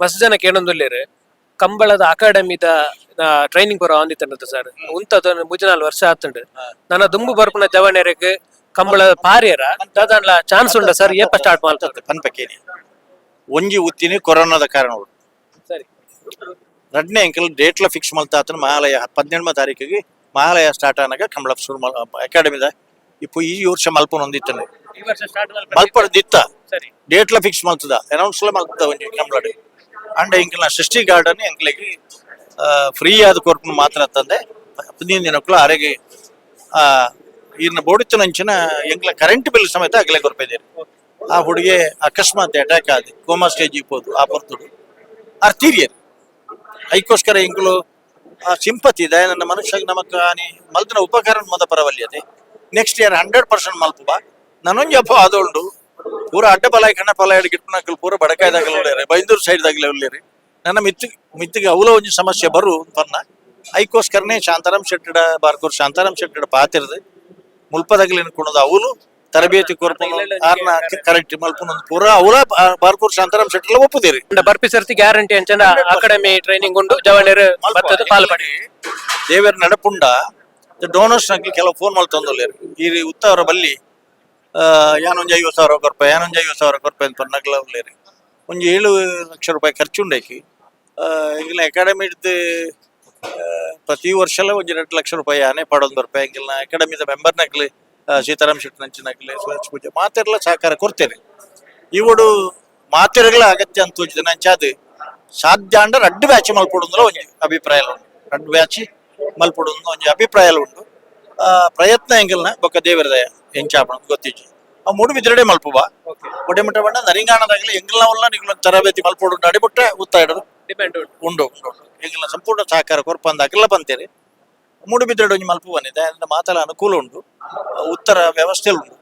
ಮಸ್ತ್ ಜನ ಕೇಳೊಂದುಲ್ಲೇರು ಕಂಬಳದ ಅಕಾಡೆಮಿದ ಟ್ರೈನಿಂಗ್ ಬರೋ ಅಂದಿತ್ತಂಡದು ಸರ್ ಉಂತದ ಮುಜನಾಲ್ ವರ್ಷ ಆತುಂಡು. ನನ್ನ ದುಂಬು ಬರ್ಪುನ ಜವನೆರೆಗ್ ಕಂಬಳ ಪಾರ್ಯರ ದಾದಾಂಡ್ಲ ಚಾನ್ಸ್ ಉಂಡ ಸರ್ ಏಪ ಸ್ಟಾರ್ಟ್ ಮಾಡ್ತದೆ ಪನ್ಪಕೇನಿ ಒಂಜಿ ಉತ್ತಿನಿ ಕೊರೋನಾದ ಕಾರಣ ಸರಿ. ರಡ್ನೇ ಅಂಕಲ್ ಡೇಟ್ಲ ಫಿಕ್ಸ್ ಮಲ್ತ ಆತನ ಮಹಾಲಯ ಹದಿನೆಂಟನೇ ತಾರೀಕಿಗೆ ಮಹಾಲಯ ಸ್ಟಾರ್ಟ್ ಆನಾಗ ಕಂಬಳ ಶುರು ಅಕಾಡೆಮಿದ. ಇಪ್ಪು ಈ ವರ್ಷ ಮಲ್ಪನ ಸ್ಟಾರ್ಟ್ ಮಲ್ಪಡ ದಿತ್ತ ಡೇಟ್ಲ ಫಿಕ್ಸ್ ಮಾಡ್ತದ. ಅನೌನ್ಸ್ ಮಾಡ್ತದ ಒಂಜಿ ಕಂಬಳ ಅಂಡ ಇಂಕಲ್ನ ಸೃಷ್ಟಿ ಗಾರ್ಡನ್ ಎಂಕ್ಲಿಗೆ ಫ್ರೀ ಆದ ಕೊರ್ಪು ಮಾತ್ರ ತಂದೆ ಹದಿನೈದು ದಿನಕ್ಕೂ ಅರೆಗೆ ಆ ಇನ್ನ ಬೋಡಿತ್ತನಂಚಿನ ಎಂಕ್ಲ ಕರೆಂಟ್ ಬಿಲ್ ಸಮೇತ ಅಗಲೆ ಕೊರ್ಪಿದ್ದೀರಿ ಆ ಹುಡುಗಿ ಅಕಸ್ಮಾತ್ ಅಟ್ಯಾಕ್ ಆದಿ. ಕೋಮಾ ಸ್ಟೇಜ್ ಇಪ್ಪೋದು ಆ ಬರ್ತುಡು ಅರ್ತೀರಿಯರು ಅದಕ್ಕೋಸ್ಕರ ಇಂಕಲು ಸಿಂಪತಿ ಇದೆ, ನನ್ನ ಮನುಷ್ಯ ನಮಕ್ ಆನಿ ಮಲ್ತಿನ ಉಪಕರಣ ಮದ ಪರವಲ್ಯತೆ ನೆಕ್ಸ್ಟ್ ಇಯರ್ ಹಂಡ್ರೆಡ್ ಪರ್ಸೆಂಟ್ ಮಲ್ಪುವ. ನನೊಂಜಿ ಅಪ್ಪ ಅದೊಂಡು ಪೂರ ಅಡ್ಡ ಬಲಾಯಿ ಕಣ್ಣ ಪಲಾಯಿ ಗಿಟ್ನಕಲ್ ಪೂರ ಬಡಕಾಯ್ದಾಗಲ ಉಳ್ಳೇರಿ ಬೈಂದೂರು ಸೈಡ್ದಾಗಲೇ ಉಳ್ಳೇರಿ ನನ್ನ ಮಿತ್ತು ಮಿತ್ತಿಗೆ ಅವಲ ಒಂಜಿ ಸಮಸ್ಯೆ ಬರು ಪನ್ನ ಐಕೋಸ್ಕರನೇ ಶಾಂತಾರಾಮ್ ಶೆಟ್ಟಡ ಬಾರ್ಕೂರ್ ಶಾಂತಾರಾಮ್ ಶೆಟ್ಟಡ ಪಾತಿರ್ದು ಮುಲ್ಪದಾಗಲಿನ ಕುಣದ ಅವಲು ತರಬೇತಿ ಕೊರ್ಪುನು ಆರ್ನ ಕರೆಕ್ಟ್ ಮಲ್ಪುನ ಪೂರ ಅವಲ ಬಾರ್ಕೂರ್ ಶಾಂತಾರಾಮ್ ಶೆಟ್ಟಲ ಒಪ್ಪುದಿರಿ. ಬರ್ಪಿ ಸರ್ತಿ ಗ್ಯಾರಂಟಿ ಅಂಚನ ಅಕಾಡೆಮಿ ಟ್ರೈನಿಂಗ್ ಉಂಡು ಜವನೆರು ಬತ್ತದ ಪಾಲ್ಪಡಿ ದೇವರ ನಡಪುಂಡ ಡೋನರ್ಸ್ ನಕ್ಲಿ ಕೆಲವು ಫೋನ್ ಮಾಡಿ ತಂದೊಲ್ಲೇರು. ಈ ಉತ್ತರ ಬಲ್ಲಿ ಆ, ಯಾನೊಂಜಿ ಐವತ್ತು ಸಾವಿರ ಕೊರ್ಪ ಯಾನೊಂಜಿ ಐವತ್ತು ಸಾವಿರ ಕೊರ್ಪ ಅಂತ ನಗ್ಲ ಉಳ್ಳೇರಿ ಒಂಜಿ ಏಳು ಲಕ್ಷ ರೂಪಾಯಿ ಖರ್ಚು ಉಂಡೇಕಿ ಈಗಿನ ಅಕಾಡೆಮಿ ಹಿಡ್ದು ಪ್ರತಿ ವರ್ಷಲ ಒಂಜಿ ಎರಡು ಲಕ್ಷ ರೂಪಾಯಿ ಆನೆ ಪಡೋದು ಬರ್ಪ. ಎಂಗಿಲ್ನ ಅಕಾಡೆಮಿದ ಮೆಂಬರ್ ನಕ್ಲಿ ಸೀತಾರಾಮ್ ಶೆಟ್ಟಿ ನಂಚಿನಾಗಲಿ ಸುರೇಶ್ ಪೂಜೆ ಮಾತೆರ್ಲ ಸಹಕಾರ ಕೊಡ್ತೇನೆ. ಇವಡು ಮಾತೆರೆಗಳ ಅಗತ್ಯ ಅಂತ ತೋಚಿದೆ ನಂಚಾದ ಸಾಧ್ಯ ಅಂಡ ರಡ್ಡು ಬ್ಯಾಚ್ ಮಲ್ಪೊಡುಂದ್ರ ಒಂಜಿ ಅಭಿಪ್ರಾಯ ಉಂಟು. ರಡ್ಡು ಬ್ಯಾಚ್ ಮಲ್ಪೊಡು ಒಂಜಿ ಅಭಿಪ್ರಾಯ ಉಂಟು. ಪ್ರಯತ್ನ ಎಂಗಿಲ್ನ ಬೊಕ್ಕ ದೇವರದಯ ಹೆಂಚಾಪಣ ಎಂಚಾಪಣ ಗೊತ್ತಿಜ್ಜಿ. ಆ ಮೂಡು ಬಿದ್ರಡೆ ಮಲ್ಪುವ. ಮುಡಿ ಮುಟ್ಟ ಬಣ್ಣ ನರಿಂಗಾಣದಾಗಲಿ ಎಂಗಿಲ್ನ ಉಲ್ಲ ನಿಗ್ಲ ತರಬೇತಿ ಮಲ್ಪೋಡು ನಡಿಬಿಟ್ರೆ ಉತ್ತ ಇಡೋದು. ಡಿಪೆಂಡ್ ಉಂಡು ಉಂಡು ಉಂಡು. ಎಂಗಿಲ್ನ ಸಂಪೂರ್ಣ ಸಹಕಾರ ಕೊರಪ ಅಂದಾಗೆಲ್ಲ ಬಂತೀರಿ ಮೂಡು ಬಿದ್ರಡೆ ಒಂಜಿ ಬಂದಿದೆ ಅದನ್ನ ಮಾತಲ ಅನುಕೂಲ ಉಂಟು. ಉತ್ತರ ವ್ಯವಸ್ಥೆ ಉಂಟು.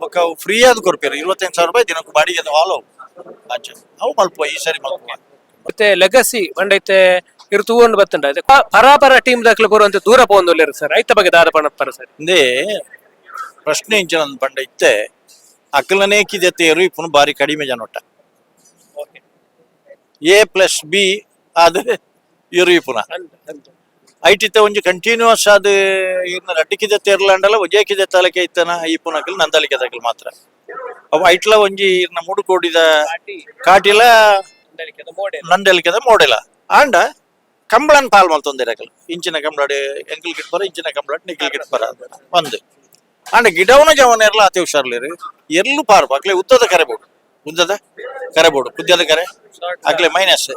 ಬೊಕ್ಕ ಫ್ರೀ ಆದ ಕೊರ್ಪೇರು ಇರುವತ್ತೈದು ಸಾವಿರ ರೂಪಾಯಿ ದಿನಕ್ಕೆ ಬಾಡಿಗೆ ಹಾಲು ಆಚೆ. ಅವು ಮಲ್ಪುವ ಈ ಸರಿ ಮಲ್ಪುವ. ಮತ್ತೆ ಲೆಗಸಿ ಬಂಡೈತೆ ಇರು ತೂವೊಂದು ಬತ್ತಂಡ ಪರಾಪರ ಟೀಮ್ ದಾಖಲೆ ಬರುವಂತ ದೂರ ಪೋಂದುಲ್ಲೇರು ಸರ್. ಐತ ಬಗ್ಗೆ ದಾದ ಪಣ ಪರ ಸರ್. ಇಂದೇ ಪ್ರಶ್ನೆ ಇಂಚಿನ ಪಂಡ ಇತ್ತೆ. ಅಕಲನೇ ಕಿದೆತೆಯರು ಇಪ್ಪನು ಬಾರಿ ಕಡಿಮೆ ಜನೊಟ್ಟ ಎ ಪ್ಲಸ್ ಬಿ ಆದ್ರೆ ಇರು ಇಪ್ಪುನ ಐಟಿತ್ತ ಒಂಜಿ ಕಂಟಿನ್ಯೂಸ್ ಆದ ಇರ್ನ ರಡ್ಡಿಕಿದ ತೆರ್ಲಾಂಡಲ ಒಜೇಕಿದ ತಲಕೆ ಇತ್ತನ ಇಪ್ಪುನಕಲ್ ನಂದಲಿಕೆ ತಕಲ್ ಮಾತ್ರ. ಅವು ಐಟ್ಲ ಒಂಜಿ ಇರ್ನ ಮೂಡು ಕೋಡಿದ ಕಾಟಿಲ ನಂದಲಿಕೆದ ಮೋಡೆಲ. ಆಂಡ ಕಂಬಳನ್ ಪಾಲ್ ಮಲ್ತೊಂದಿರಕಲ್ ಇಂಚಿನ ಕಂಬಳ ಎಂಕಲ್ ಗಿಟ್ ಬರ ಇಂಚಿನ ಕಂಬಳಡ್ ಗಿಟ್ ಬರ ಒಂದು. ಆಂಡ ಗಿಡವನ ಜವನ ಇರಲ್ಲ ಅತಿ ಹುಷಾರ್ಲಿರಿ ಎಲ್ಲೂ ಪಾರ್ ಅಕ್ಲೆ ಉದ್ದದ ಕರೆಬೋಡು ಉದ್ದದ ಕರೆಬೋಡು ಉದ್ದದ ಕರೆ? ಅಕ್ಲೆ ಮೈನಸ್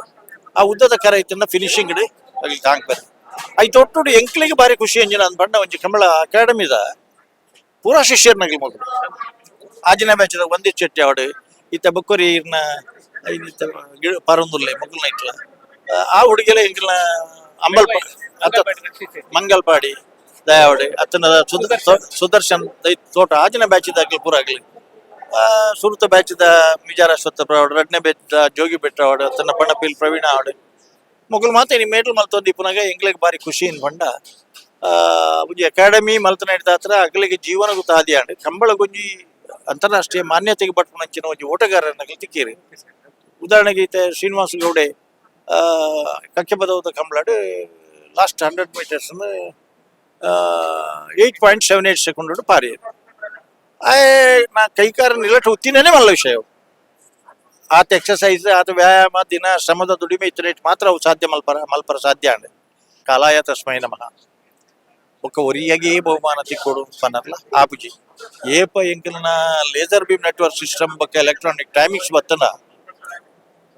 ಆ ಉದ್ದದ ಕರೆ ಐತನ್ನ ಫಿನಿಶಿಂಗ್ ಇಡಿ ಅಲ್ಲಿ ತಾಂಗ್ ಬರ್ರಿ ಐತ್ ಒಟ್ಟು ಎಂಕ್ಲಿಗೆ ಬಾರಿ ಖುಷಿ ಅಂಜಿನ ಅಂದ್ ಬಣ್ಣ ಒಂಜಿ ಕಂಬಳ ಅಕಾಡೆಮಿದ ಪೂರಾ ಶಿಷ್ಯರ್ ನಗಲ್ ಮಗು ಆಜಿನ ಬ್ಯಾಚದ ಒಂದೇ ಚೆಟ್ಟಿ ಅವಡು ಈತ ಬುಕ್ಕರಿ ಇರ್ನ ಪರಂದುಲ್ಲೆ ಮಗುಲ್ನ ಇಟ್ಲ ಆ ಹುಡುಗಿಯಲ್ಲಿ ಎಂಕ್ಲ ಅಂಬಲ್ ಮಂಗಲ್ಪಾಡಿ ದಯಾವಡಿ ಅತ್ತನ ಸುದ- ಸುದರ್ಶನ್. ದೈ- ತೋಟ ಆಜಿನ ಬ್ಯಾಚಿದ ಪೂರ ಆಗಲಿ. ಬ್ಯಾಚ್ ಬ್ಯಾಚಿದ ಮಿಜಾರ ಸ್ವತ್ತ ಪ್ರವಾಡ ರಡ್ನೆ ಬೆಚ್ಚ ಜೋಗಿ ಬೆಟ್ಟ ಆವಡು ಅತ್ತನ ಪಣಪಿಲ್ ಪ್ರವೀಣ ಆವಡು ಮೊಗಲ್ ಮಾತ ಇನ್ನು ಮೇಟ್ಲು ಮಲ್ತೊಂದು ಇಪ್ಪನಾಗ ಎಂಗ್ಲಿಗೆ ಬಾರಿ ಖುಷಿ ಇನ್ ಬಂಡ. ಆ ಒಂಜಿ ಅಕಾಡೆಮಿ ಮಲ್ತನ ಹಿಡಿದ ಹತ್ರ ಅಗಲಿಗೆ ಜೀವನ ಗೊತ್ತಾದಿ ಆಂಡ್ ಕಂಬಳ ಗುಂಜಿ ಅಂತಾರಾಷ್ಟ್ರೀಯ ಮಾನ್ಯತೆಗೆ ಪಟ್ಪುನಂಚಿನ ಒಂಜಿ ಓಟಗಾರರನ್ನ ತಿಕ್ಕೀರಿ ಉದಾಹರಣೆಗೆ ಈತ Srinivasa Gowda ಕಕ್ಕೆ ಬದವದ ಕಂಬಳಡ್ last hundred meters eight point seven eight second ಪಾರಿ ಆಯ್ ನಾ ಕೈಕಾರ ನಿಲಟ್ ಉತ್ತಿನೇ ಮಲ್ಲ ವಿಷಯ ಅವು. ಆತ ಎಕ್ಸಸೈಸ್ ಆತ ವ್ಯಾಯಾಮ ದಿನ ಶ್ರಮದ ದುಡಿಮೆ ಇತ್ತು ಮಾತ್ರ ಅವು ಸಾಧ್ಯ ಮಲ್ಪರ ಮಲ್ಪರ ಸಾಧ್ಯ ಅಂಡ್ ಕಾಲಾಯ ತಸ್ಮೈ ನಮಃ ఒక ఒరియాగే బహుమాన తిక్కోడు పనర్ల ఆపుజి ఏప ఎంకలన లేజర్ బీమ్ నెట్వర్క్ సిస్టమ్ బక్క ಎಲೆಕ್ಟ್ರಾನಿಕ್ ಟೈಮಿಂಗ್ಸ್ ಬತ್ತನ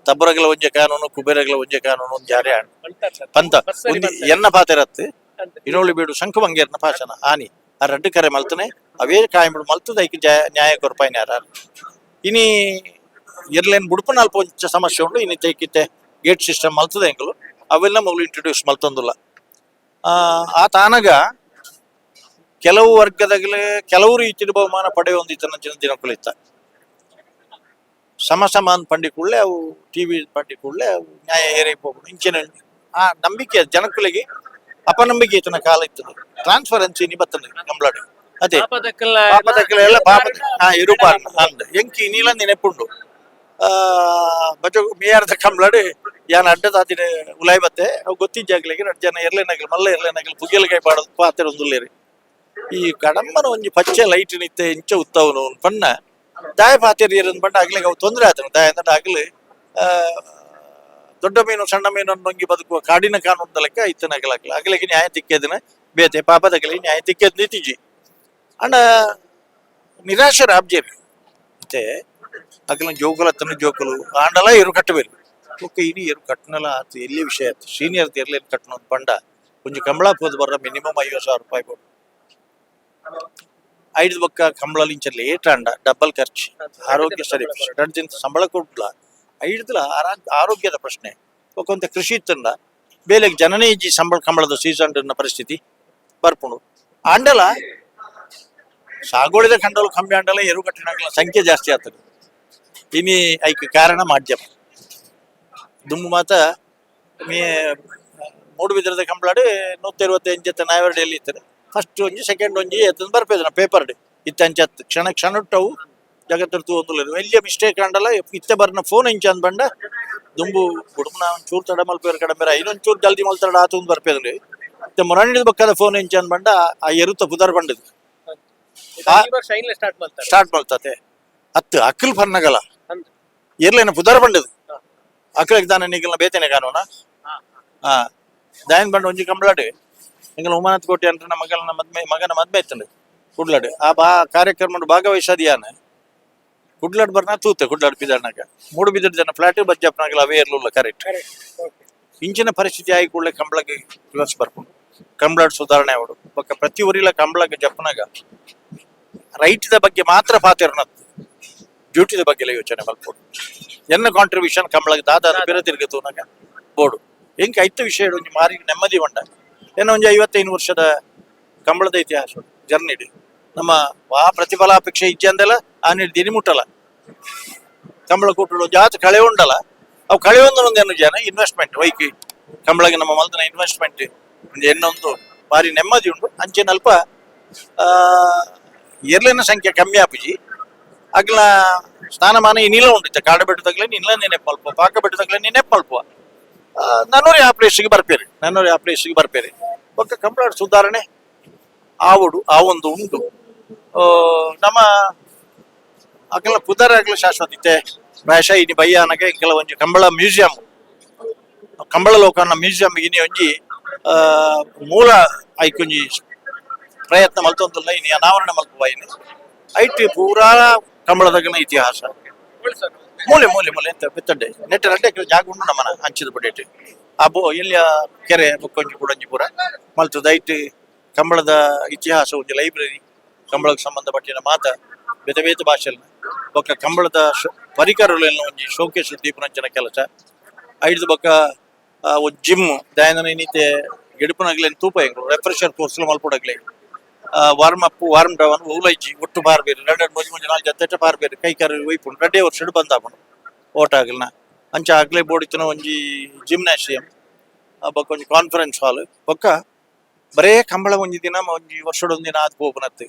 ತಬ್ಬರಗಲ ಒಂಜೆ ಕಾನೂನು ಕುಬೇರಗಳ ಒಂಜೆ ಕಾನೂನು ಜಾರಿ ಆಣ ಪಂತ ಒಂದು ಎನ್ನ ಪಾತೆರತ್ತೆ ಇನೋಳಿ ಬೀಡು ಶಂಕು ಮಂಗೇರ್ನ ಪಾಶನ ಆನಿ. ಆ ರಡ್ಡು ಕರೆ ಮಲ್ತನೆ ಅವೇ ಕಾಯಂಬಿಡು ಮಲ್ತದ ಐಕ್ ನ್ಯಾಯ ಕೊರಪಾಯಿನ ಯಾರು ಇನಿ ಎರ್ಲೇನ್ ಬುಡ್ಪನಾಲ್ ಅಲ್ಪ ಸಮಸ್ಯೆ ಉಂಡು ಇನಿ ತೈಕಿತ್ತೆ ಗೇಟ್ ಸಿಸ್ಟಮ್ ಮಲ್ತದ ಎಂಕಲು ಅವೆಲ್ಲ ಮೊದಲು ಇಂಟ್ರೊಡ್ಯೂಸ್ ಮಲ್ತೊಂದುಲ್ಲ. ಆ ಆ ತಾನಗ ಕೆಲವು ವರ್ಗದಾಗಲೇ ಕೆಲವು ರೀತಿಯ ಬಹುಮಾನ ಪಡೆಯೊಂದಿತ್ತ ನಂಚಿನ ದಿನಕುಲಿತ್ತ ಸಮ ಸಮ ಅಂತ ಪಂಡಿ ಕೂಡಲೇ ಅವು ಟಿವಿ ಪಂಡಿ ಕೂಡಲೇ ಅವು ನ್ಯಾಯ ಏರಿಗೆ ಹೋಗ್ಬಿಡು. ಇಂಚಿನ ಆ ನಂಬಿಕೆ ಜನಕ್ಕಳಿಗೆ ಅಪನಂಬಿಕೆ ಇತನ ಕಾಲ ಇತ್ತು ಟ್ರಾನ್ಸ್ಫರೆನ್ಸಿ ನಿಬತ್ತನೆ ನಮ್ಮಲಾಡು ಅದೇ. ಪಾಪದಕ್ಕಲ್ಲ ಎಲ್ಲ ಪಾಪದ ಹಾ ಇರುಪಾರ್ ಅಂದ. ಎಂಕಿ ನೀಲ ನೆನಪುಂಡು ಬಜ ಮೇಯರ್ದ ಕಂಬ್ಲಾಡಿ ಯಾನ್ ಅಡ್ಡದಾದಿನ ಉಲಾಯ್ ಬತ್ತೆ ಅವು ಗೊತ್ತಿದ್ದಾಗ್ಲಿಗೆ ನಡ್ ಜನ ಎರ್ಲೆನಾಗ್ಲಿ ಮಲ್ಲ ಎರ್ಲೆನಾಗ್ಲಿ ಪುಗಿಲಕಾಯಿ ಪಾಡೋದು ಪಾತ್ರೆ ಒಂದುಲ್ಲೇರಿ. ಈ ಕಡಮ್ಮನ ಒಂಜಿ ಪಚ್ಚೆ ಲೈಟ್ ನಿತ್ತೆ ಇಂಚ ಉತ್ತವನು. ಪಣ್ಣ ದಾಯ ಪಾತಿರಿ ಏರನ್ ಪಂಡ ಆಗ್ಲಿಗೆ ಅವು ತೊಂದರೆ ಆತನು ದಾಯ ಅಂದ್ರೆ ಆಗ್ಲಿ ಆ, ದೊಡ್ಡ ಮೀನು ಸಣ್ಣ ಮೀನು ನುಂಗಿ ಬದುಕುವ ಕಾಡಿನ ಕಾನೂನು ಲೆಕ್ಕ ಇತ್ತನಾಗಲಾಗಲ್ಲ ಆಗ್ಲಿಗೆ ನ್ಯಾಯ ತಿಕ್ಕೇದಿನ ಬೇತೆ ಪಾಪದಗಲಿ ನ್ಯಾಯ ತಿಕ್ಕೇದ್ ನೀತಿಜಿ. ಅಂಡ ನಿರಾಶರ ಅಬ್ಜೇರಿ ಮತ್ತೆ ಅಕಲ ತನ್ನ ಜೋಕುಲು ಆಂಡಲ ಇರು ಕಟ್ಟಬೇಕು. ಓಕೆ ಇನಿ ಇರು ಕಟ್ಟನಲ್ಲ ಆತು ಎಲ್ಲಿ ವಿಷಯ ಆಯ್ತು? ಸೀನಿಯರ್ ಎಲ್ಲಿ ಕಟ್ಟನ ಬಂಡ ಕೊಂಚ ಕಂಬಳ ಪೋದು ಬರ್ರ ಮಿನಿಮಮ್ ಐವತ್ತು ಸಾವಿರ ರೂಪಾಯಿ ಕೊಡು. ಐದು ಬಕ್ಕ ಕಂಬಳ ಇಂಚ ಲೇಟ್ ಅಂಡ ಡಬಲ್ ಖರ್ಚು ಆರೋಗ್ಯ ಸರಿ ದಿನ ಸಂಬಳ ಕೊಡ್ಲ. ಐಡ್ದಲ ಆರೋಗ್ಯದ ಪ್ರಶ್ನೆ. ಒಕ್ಕೊಂತ ಕೃಷಿ ಇತ್ತಂಡ ಬೇಲೆಗ್ ಜನನೇ ಇಜ್ಜಿ ಸಂಬಳ ಕಂಬಳದ ಸೀಸನ್ ಪರಿಸ್ಥಿತಿ ಬರ್ಪುಣು ಆಂಡಲ ಸಾಗೋಳಿದ ಕಂಡಲು ಕಮ್ಮಿ ಆಂಡಲ ಎರು ಕಟ್ಟಿನ ಸಂಖ್ಯೆ ಜಾಸ್ತಿ ಆಗ್ತದೆ. ಇನಿ ಐಕ್ ಕಾರಣ ಮಾಧ್ಯಮ. ದುಮ್ಮು ಮಾತ ಮೇ ಮೂಡು ಬಿದ್ರದ ಕಂಬಳಾಡು ನೂತ್ತ ಇರುವತ್ತೈದು ಜೊತೆ ಇರ್ತದೆ. ಫಸ್ಟ್ ಒಂಜಿ ಸೆಕೆಂಡ್ ಒಂಜಿ ಎತ್ತಂದು ಬರ್ಪೇದ ಪೇಪರ್ ಇತ್ತಂಚ ಕ್ಷಣ ಕ್ಷಣ ಉಟ್ಟವು ಜಗತ್ತಿರ್ತು ಒಂದು ಎಲ್ಲಿಯ ಮಿಸ್ಟೇಕ್ ಕಂಡಲ್ಲ ಇತ್ತೆ ಬರ್ನ ಫೋನ್ ಇಂಚ ಅಂದ್ ಬಂಡ ದುಂಬು ಬುಡುಮ್ನ ಒಂಚೂರು ತಡ ಮಲ್ಪೇರು ಬೇರೆ ಇನ್ನೊಂಚೂರು ಜಲ್ದಿ ಮಲ್ತಡ ಆತು ಒಂದು ಬರ್ಪೇದ್ರಿ. ಮತ್ತೆ ಮೊರಣಿದ ಬಕ್ಕದ ಫೋನ್ ಇಂಚ ಅಂದ್ ಬಂಡ ಆ ಎರುತ ಪುದರ್ ಬಂಡದು ಸ್ಟಾರ್ಟ್ ಮಾಡ್ತತೆ ಅತ್ತು ಅಕ್ಕಲ್ ಪರ್ನಗಲ ಅಂದ್. ಎರ್ಲೇನ ಪುದರ್ ಬಂಡದು ಅಕ್ಕಳಿಗೆ ದಾನ ನೀಗಲ್ಲ ಬೇತೇನೆ ಕಾನೂನ. ಹಾ. ದಾಯನ್ ಬಂಡ ಒಂಜಿ ಕಂಬಳಾಡು. ಎಂಗಲ ಉಮಾನತ್ ಕೋಟಿ ಅಂತ ನಮ್ಮ ಮಗನ ಮದ್ಮೆ ಮಗನ ಮದ್ಮೆ ಇತ್ತಂಡು ಕುಡ್ಲಾಡ್. ಆ ಬಾ ಕಾರ್ಯಕ್ರಮ ಭಾಗವಹಿಸದಿಯಾನ ಕುಡ್ಲಾಡ್ ಬರ್ನ ತೂತೆ ಕುಡ್ಲಾಡ್ ಬಿದಣ್ಣಗ ಮೂಡು ಬಿದ್ದ ಜನ ಫ್ಲಾಟ್ ಬಜ್ಜಪ್ಪನಾಗಲ್ಲ ಅವೇ ಇರ್ಲಿಲ್ಲ ಕರೆಕ್ಟ್ ಇಂಚಿನ ಪರಿಸ್ಥಿತಿ ಆಗಿ ಕೂಡಲೇ ಕಂಬಳಕ್ಕೆ ಕ್ಲಸ್ ಬರ್ಕೊಂಡು. ಕಂಬಳಾಡ್ ಸುಧಾರಣೆ ಅವರು ಬೊಕ್ಕ ಪ್ರತಿ ಊರಿಲ ಕಂಬಳಕ್ಕೆ ಜಪ್ಪನಾಗ. ದ ಬಗ್ಗೆ ಮಾತ್ರ ಪಾತಿರ್ನದ್ದು ಡ್ಯೂಟಿದ ಬಗ್ಗೆ ಎಲ್ಲ ಯೋಚನೆ ಬರ್ಬೋದು ಎನ್ನ ಕಾಂಟ್ರಿಬ್ಯೂಷನ್ ಕಂಬಳಕ್ಕೆ ದಾದ ಬೇರೆ ತಿರುಗಿತು ನಾಗ ಬೋಡು ಹೆಂಗೆ ಐತ ವಿಷಯ ಮಾರಿ ನೆಮ್ಮದಿ ಬಂಡ ಏನೋ ಒಂದು ಐವತ್ತೈದು ವರ್ಷದ ಕಂಬಳದ ಇತಿಹಾಸ ಜರ್ನಿಡಿ ನಮ್ಮ ಆ ಪ್ರತಿಫಲಾಪೇಕ್ಷೆ ಇಚ್ಛೆ ಅಂದಲ್ಲ ಆ ದಿನಿ ಮುಟ್ಟಲ್ಲ. ಕಂಬಳ ಕೊಟ್ಟು ಜಾತಿ ಕಳೆ ಉಂಡಲ್ಲ. ಅವು ಕಳೆ ಒಂದು ಜನ ಇನ್ವೆಸ್ಟ್ಮೆಂಟ್ ವೈಕಿ ಕಂಬಳಗೆ ನಮ್ಮ ಮಲ್ದನ ಇನ್ವೆಸ್ಟ್ಮೆಂಟ್ ಒಂದು ಎನ್ನೊಂದು ಭಾರಿ ನೆಮ್ಮದಿ ಉಂಟು. ಅಂಚೆನ ಅಲ್ಪ ಎರ್ಲಿನ ಸಂಖ್ಯೆ ಕಮ್ಮಿ ಆಪಿಜಿ. ಅಗ್ಲ ಸ್ನಾನಮಾನ ಇನ್ನಿಲ್ಲ ಉಂಟು ಕಾಡು ಬೆಟ್ಟದಾಗಲೇ ನಿಲ್ಲ ನೆನೆಪ್ಪಲ್ಪ ಪಾಕ ಬೆಟ್ಟದಾಗಲೇ ನೆನೆಪ್ಪಲ್ಪ ನನ್ನೂರಿ ಆ ಪ್ಲೇಸಿಗೆ ಬರ್ಪೇರಿ? ನನ್ನೂರಿ ಆ ಪ್ಲೇಸಿಗೆ ಬರ್ಪೇರಿ? ಒಕ್ಕ ಕಂಬಳಾಡ್ ಸುಧಾರಣೆ, ಆವುಡು ಆ ಒಂದು ಉಂಟು ನಮ್ಮ ಅಗಲ ಪುದರ್ ಶಾಶ್ವತ ಇತ್ತೆ ಪ್ರಾಯಶಃ ಇನಿ ಬಯ್ಯ ಅನ್ನಗೆ ಇಂಕಲ ಒಂಜಿ ಕಂಬಳ ಮ್ಯೂಸಿಯಂ ಕಂಬಳ ಲೋಕನ ಮ್ಯೂಸಿಯಂ ಇನಿ ಒಂಜಿ ಮೂಲ ಐಕೊಂಜಿ ಪ್ರಯತ್ನ ಮಲ್ತೊಂದಲ್ಲ ಇನಿ, ಅನಾವರಣ ಇನಿ. ಐಟಿ ಪೂರಾ ಕಂಬಳದಗನ ಇತಿಹಾಸ. ಮೂಲೆ ಮೂಲೆ ಮೂಲೆ ಬೆತ್ತಡ್ಡೆ ನೆಟ್ಟ ರಡ್ಡೆ ಜಾಗ ಉಂಡು ನಮ್ಮನ ಹಂಚಿದ ಬಡೇಟ್ ಆ ಬೋ ಎಲ್ಲಿಯ ಕೆರೆ ಬೊಕ್ಕೊಂಜಿ ಪೂರ ದೈಟ್ ಐಟ್ ಕಂಬಳದ ಇತಿಹಾಸ ಒಂದು ಲೈಬ್ರರಿ. ಕಂಬಳಕ್ಕೆ ಸಂಬಂಧಪಟ್ಟಿನ ಮಾತ ಬೇತ ಬೇತ ಭಾಷೆಲ್ ಬೊಕ್ಕ ಕಂಬಳದ ಪರಿಕರಗಳನ್ನು ಒಂಜಿ ಶೋಕೇಶ್ ದೀಪನಂಚನ ಕೆಲಸ. ಐದು ಬೊಕ್ಕ ಒಂದು ಜಿಮ್ ದಯಾನನ ಇನ್ನಿತೆ ಗೆಡುಪನಾಗ್ಲೇನು ತೂಪ ಹೆಂಗ್ರು ರೆಫ್ರೆಷರ್ ಕೋರ್ಸ್ ಮಲ್ಪೊಡಗ್ಲೆ. ವಾರ್ಮ್ ಅಪ್, ವಾರ್ಮ್ ಡೌನ್ ಉಲೈಜಿ ಒಟ್ಟು ಪಾರ್ಬೇರು ಎರಡು ಮೋಜಿ ಮುಂಜಿ ನಾಲ್ಕು ಜತ್ತೆ ಪಾರ್ಬೇರು ಕೈ ಕಾರು ಒಯ್ಪುಂಡು ವರ್ಷಡ್ ವರ್ಷ ಬಂದಾಪುಂಡು ಓಟ ಆಗ್ಲನ ಅಂಚ ಆಗ್ಲೇ ಬೋಡಿತನ ಒಂಜಿ ಜಿಮ್ನಾಸಿಯಂ ಬೊಕ್ಕ ಒಂಜಿ ಕಾನ್ಫರೆನ್ಸ್ ಹಾಲ್. ಬೊಕ್ಕ ಬರೇ ಕಂಬಳ ಒಂಜಿ ದಿನ ಒಂಜಿ ವರ್ಷದೊಂದು ದಿನ ಆದ್ ಪೋಪುನತ್ತೆ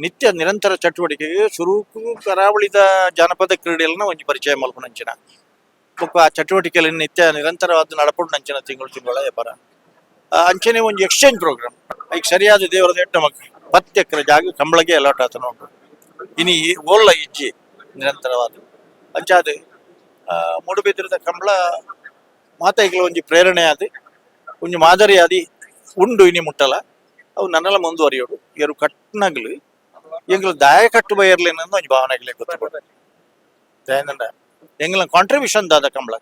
ನಿತ್ಯ ನಿರಂತರ ಚಟುವಟಿಕೆ, ಸುರೂಕು, ಕರಾವಳಿದ ಜಾನಪದ ಕ್ರೀಡೆಯಲ್ಲಿನ ಒಂಜಿ ಪರಿಚಯ ಮಲ್ಪುನಂಚಿನ. ಬೊಕ್ಕ ಆ ಚಟುವಟಿಕೆಯಲ್ಲಿ ನಿತ್ಯ ನಿರಂತರವಾದ ನಡಪುಂಡು ನಂಚಿನ ತಿಂಗಳು ತಿಂಗಳ ವ್ಯಾಪಾರ ಅಂಚನೆ ಒಂದು ಎಕ್ಸ್ಚೇಂಜ್ ಪ್ರೋಗ್ರಾಮ್ ಈಗ ಸರಿಯಾದ ದೇವರ ಎಟ್ಟ ಮಕ್ಕ ಹತ್ತು ಎಕರೆ ಜಾಗ ಕಂಬಳಗೆ ಅಲಾಟ್ ಆತ ನೋಡು. ಇನಿ ಓಲ್ಲ ಇಜ್ಜಿ ನಿರಂತರವಾದ. ಅಂಚಾದ ಮೂಡುಬಿದ್ರದ ಕಂಬಳ ಮಾತಾಯಿಗಳ ಒಂಜಿ ಪ್ರೇರಣೆ ಆದಿ ಒಂಜಿ ಮಾದರಿ ಆದಿ ಉಂಡು ಇನಿ ಮುಟ್ಟಲ ಅವು ನನ್ನೆಲ್ಲ ಮುಂದುವರಿಯೋಡು ಇವರು ಕಟ್ಟನಾಗ್ಲಿ ಎಂಗ್ಲ ದಾಯ ಕಟ್ಟು ಬಯರ್ಲೇನ ಒಂಜಿ ಭಾವನೆಗಳೇ ಗೊತ್ತು ದಯನಂದ ಎಂಗ್ಲ ಕಾಂಟ್ರಿಬ್ಯೂಷನ್ ದಾದ ಕಂಬಳ.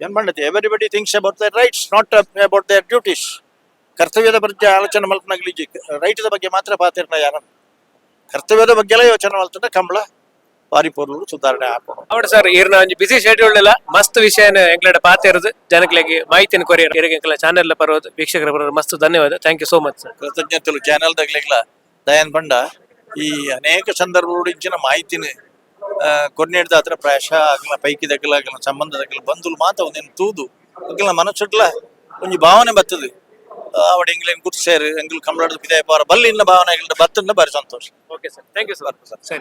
ಏನ್ ಮಾಡತ್ತೆ everybody thinks about their rights not about their duties ಕರ್ತವ್ಯದ ಬಗ್ಗೆ ಆಲೋಚನೆ ಮಲ್ಪನಾಗ್ಲಿ ರೈಟ್ದ ಬಗ್ಗೆ ಮಾತ್ರ ಪಾತಿರ್ನ ಯಾರ? ಕರ್ತವ್ಯದ ಬಗ್ಗೆ ಎಲ್ಲ ಯೋಚನೆ ಮಲ್ತಂದ್ರೆ ಕಂಬಳ ಪಾರಿಪೂರ್ಣ ಸುಧಾರಣೆ ಹಾಕೋಣ ಅವಡು ಸರ್ ಇರ್ನ ಒಂಜಿ ಬಿಸಿ ಶೆಡ್ಯೂಲ್ ಎಲ್ಲ ಮಸ್ತ್ ವಿಷಯನ ಎಂಗ್ಲಡ ಪಾತೆ ಇರೋದು. ಜನಗಳಿಗೆ ಮಾಹಿತಿನ ಎರಿಗೆ ಎಂಕಲ ಚಾನೆಲ್ ಬರೋದು ವೀಕ್ಷಕರ ಬರೋದು ಮಸ್ತ್ ಧನ್ಯವಾದ. Thank you so much sir ಕೃತಜ್ಞತೆ ಚಾನೆಲ್ ದಗ್ಲಿಗ್ಲ. ದಯಾನ್ ಪಂಡ ಈ ಅನೇಕ ಸಂದರ್ಭಗಳು ಇಂಚಿನ ಮಾಹಿತಿನ ಕೊರ್ನೇಡ್ದ ಹತ್ರ ಪ್ರಾಯಶಃ ಅಗಲ ಪೈಕಿ ದಗ್ಗಲ ಅಗಲ ಸಂಬಂಧ ದಗ್ಗಲ ಬಂಧುಲು ಮಾತ ಒಂದೇನು ತೂದು. ಅಗಲ ಮನಸ್ಸುಡ್ಲ ಒಂಜಿ ಭಾವನೆ ಬರ್ತದೆ. ಅವಡ ಎಂಗ್ಲೇನ್ ಗುರ್ಸೇರು ಎಂಗ್ಲು ಕಂಬಳದ ಬಲ್ಲಿ ಪಾರ ಬಲ್ಲಿನ ಭಾವನೆಗಳ ಬರ್ತದ ಬಾರಿ ಸಂತೋಷ. Okay sir thank you sir. ಸರಿ.